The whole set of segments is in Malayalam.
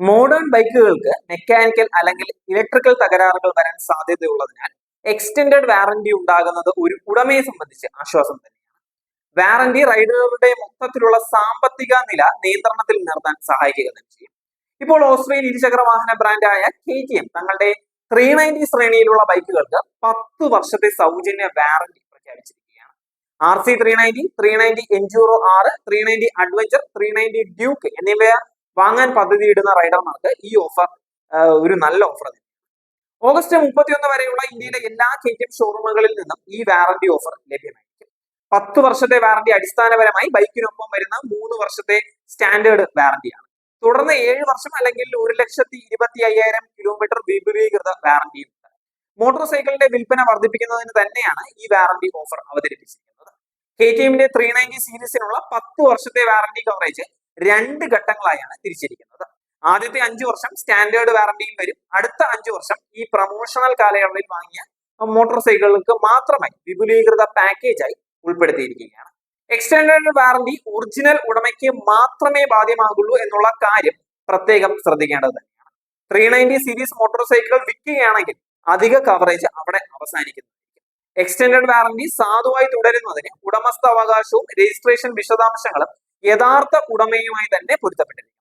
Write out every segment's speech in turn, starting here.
മോഡേൺ ബൈക്കുകൾക്ക് മെക്കാനിക്കൽ അല്ലെങ്കിൽ ഇലക്ട്രിക്കൽ തകരാറുകൾ വരാൻ സാധ്യതയുള്ളതിനാൽ എക്സ്റ്റൻഡഡ് വാറന്റി ഉണ്ടാകുന്നത് ഒരു ഉടമയെ സംബന്ധിച്ച് ആശ്വാസം തന്നെയാണ്. വാറന്റി റൈഡറുടെ മൊത്തത്തിലുള്ള സാമ്പത്തിക നില നിയന്ത്രണത്തിൽ നിർത്താൻ സഹായിക്കുക തന്നെ ചെയ്യും. ഇപ്പോൾ ഓസ്ട്രേലിയൻ ഇരുചക്ര വാഹന ബ്രാൻഡായ കെ ടി എം തങ്ങളുടെ ത്രീ നയന്റി ശ്രേണിയിലുള്ള ബൈക്കുകൾക്ക് പത്ത് വർഷത്തെ സൗജന്യ വാറന്റി പ്രഖ്യാപിച്ചിരിക്കുകയാണ്. R C three ninety three ninety enduro R three ninety adventure three ninety Duke എന്നിവ വാങ്ങാൻ പദ്ധതി ഇടുന്ന റൈഡർമാർക്ക് ഈ ഓഫർ ഒരു നല്ല ഓഫർ ഓഗസ്റ്റ് മുപ്പത്തിയൊന്ന് വരെയുള്ള ഇന്ത്യയിലെ എല്ലാ കെ ടി എം ഷോറൂമുകളിൽ നിന്നും ഈ വാറന്റി ഓഫർ ലഭ്യമായിരിക്കും. പത്ത് വർഷത്തെ വാറന്റി അടിസ്ഥാനപരമായി ബൈക്കിനൊപ്പം വരുന്ന മൂന്ന് വർഷത്തെ സ്റ്റാൻഡേർഡ് വാറന്റിയാണ് തുടർന്ന് ഏഴ് വർഷം അല്ലെങ്കിൽ ഒരു ലക്ഷത്തി ഇരുപത്തി അയ്യായിരം കിലോമീറ്റർ വിപുലീകൃത വാറന്റിയും ഉണ്ട്. മോട്ടോർ സൈക്കിളിന്റെ വിൽപ്പന വർദ്ധിപ്പിക്കുന്നതിന് തന്നെയാണ് ഈ വാറന്റി ഓഫർ അവതരിപ്പിച്ചിരിക്കുന്നത്. കെ ടി എമ്മിന്റെ ത്രീ നയന്റി സീരീസിനുള്ള പത്ത് വർഷത്തെ വാറന്റി കവറേജ് രണ്ട് ഘട്ടങ്ങളായാണ് തിരിച്ചിരിക്കുന്നത്. ആദ്യത്തെ അഞ്ചു വർഷം സ്റ്റാൻഡേർഡ് വാറന്റിയും വരും. അടുത്ത അഞ്ചു വർഷം ഈ പ്രൊമോഷണൽ കാലയളവിൽ വാങ്ങിയ മോട്ടോർ സൈക്കിളുകൾക്ക് മാത്രമായി വിപുലീകൃത പാക്കേജായി ഉൾപ്പെടുത്തിയിരിക്കുകയാണ്. എക്സ്റ്റൻഡഡ് വാറണ്ടി ഒറിജിനൽ ഉടമയ്ക്ക് മാത്രമേ ബാധ്യമാകുള്ളൂ എന്നുള്ള കാര്യം പ്രത്യേകം ശ്രദ്ധിക്കേണ്ടത് തന്നെയാണ്. ത്രീ നയന്റി സീരീസ് മോട്ടോർ സൈക്കിളുകൾ വിൽക്കുകയാണെങ്കിൽ അധിക കവറേജ് അവിടെ അവസാനിക്കുന്നു എക്സ്റ്റൻഡഡ് വാറണ്ടി സാധുവായി തുടരുന്നതിന് ഉടമസ്ഥ അവകാശവും രജിസ്ട്രേഷൻ വിശദാംശങ്ങളും യഥാർത്ഥ ഉടമയുമായി തന്നെ പൊരുത്തപ്പെട്ടിരിക്കണം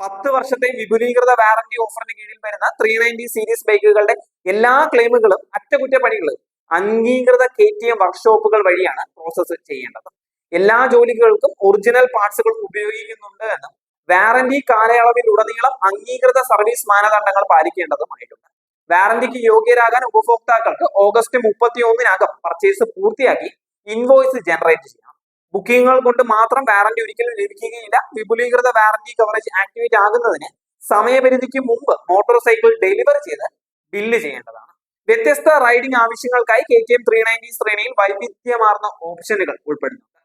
പത്ത് വർഷത്തെ വിപുലീകൃത വാറന്റി ഓഫറിന് കീഴിൽ വരുന്ന ത്രീ നയന്റി സീരീസ് ബൈക്കുകളുടെ എല്ലാ ക്ലെയിമുകളും അറ്റകുറ്റപ്പണികൾ അംഗീകൃത കെ ടി എം വർക്ക്ഷോപ്പുകൾ വഴിയാണ് പ്രോസസ്സ് ചെയ്യേണ്ടത്. എല്ലാ ജോലികൾക്കും ഒറിജിനൽ പാർട്സുകൾ ഉപയോഗിക്കുന്നുണ്ട് എന്നും വാറന്റി കാലയളവിലുടനീളം അംഗീകൃത സർവീസ് മാനദണ്ഡങ്ങൾ പാലിക്കേണ്ടതുമായിട്ടുണ്ട്. വാറന്റിക്ക് യോഗ്യരാകാൻ ഉപഭോക്താക്കൾക്ക് ഓഗസ്റ്റ് മുപ്പത്തി ഒന്നിനകം പർച്ചേസ് പൂർത്തിയാക്കി ഇൻവോയ്സ് ജനറേറ്റ് ചെയ്യണം ബുക്കിങ്ങുകൾ കൊണ്ട് മാത്രം വാറന്റി ഒരിക്കലും ലഭിക്കുകയില്ല. വിപുലീകൃത വാറന്റി കവറേജ് ആക്ടിവേറ്റ് ആകുന്നതിന് സമയപരിധിക്ക് മുമ്പ് മോട്ടോർ സൈക്കിൾ ഡെലിവർ ചെയ്ത് ബില്ല് ചെയ്യേണ്ടതാണ്. വ്യത്യസ്ത റൈഡിംഗ് ആവശ്യങ്ങൾക്കായി K K M three ninety ശ്രേണിയിൽ വൈവിധ്യമാർന്ന ഓപ്ഷനുകൾ ഉൾപ്പെടുന്നുണ്ട്.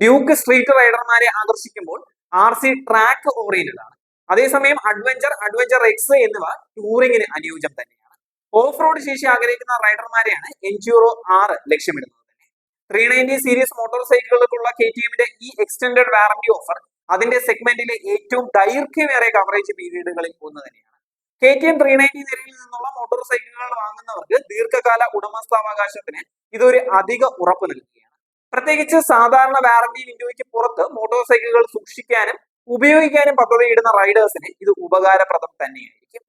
ഡ്യൂക്ക് സ്ട്രീറ്റ് റൈഡർമാരെ ആകർഷിക്കുമ്പോൾ ആർ സി ട്രാക്ക് ഓറിയന്റഡ് ആണ്. അതേസമയം അഡ്വഞ്ചർ അഡ്വഞ്ചർ എക്സ് എന്നിവ ടൂറിങ്ങിന് അനുയോജ്യം തന്നെയാണ്. ഓഫ് റോഡ് ശേഷി ആഗ്രഹിക്കുന്ന റൈഡർമാരെയാണ് എൻജിറോ ആറ് ലക്ഷ്യമിടുന്നത്. ത്രീ നയന്റി സീരീസ് മോട്ടോർ സൈക്കിളുകൾക്കുള്ള കെ ടി എമ്മിന്റെ ഈ എക്സ്റ്റൻഡഡ് വാറന്റി ഓഫർ അതിന്റെ സെഗ്മെന്റിലെ ഏറ്റവും ദൈർഘ്യമേറിയ കവറേജ് പീരീഡുകളിൽ ഒന്ന് തന്നെയാണ്. K T M three ninety നിരയിൽ നിന്നുള്ള മോട്ടോർ സൈക്കിളുകൾ വാങ്ങുന്നവർക്ക് ദീർഘകാല ഉടമസ്ഥാവകാശത്തിന് ഇതൊരു അധിക ഉറപ്പ് നൽകുകയാണ്. പ്രത്യേകിച്ച് സാധാരണ വാറന്റി വിൻഡോയ്ക്ക് പുറത്ത് മോട്ടോർ സൈക്കിളുകൾ സൂക്ഷിക്കാനും ഉപയോഗിക്കാനും പദ്ധതിയിടുന്ന റൈഡേഴ്സിന് ഇത് ഉപകാരപ്രദം തന്നെയായിരിക്കും.